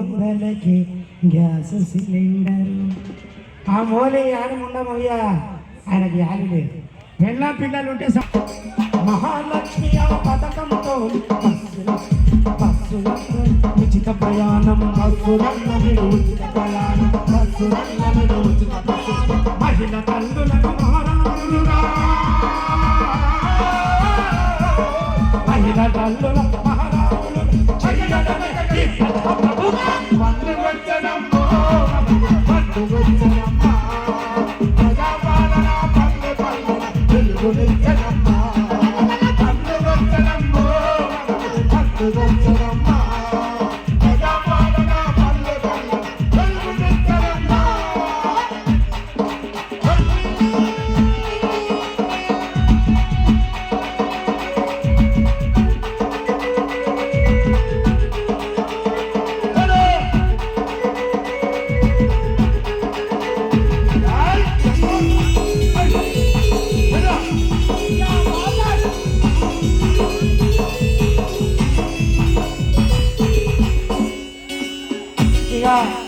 వందలకి gas cylinder. ఆ మోలే యానం ఉండమయ్యా? ఆయనకి యాలి లేదు. పెళ్ళ పిల్లలు ఉంటే మహాలక్ష్మి ఆ పథకంతో ఉచిత ప్రయాణం బస్సులన్న ఉచిత ప్రయాణం బస్సులన్న ఉచిత మహిళ తల్లులకు మహారాజులుగా మహిళ తల్లుల Thank you. Yeah.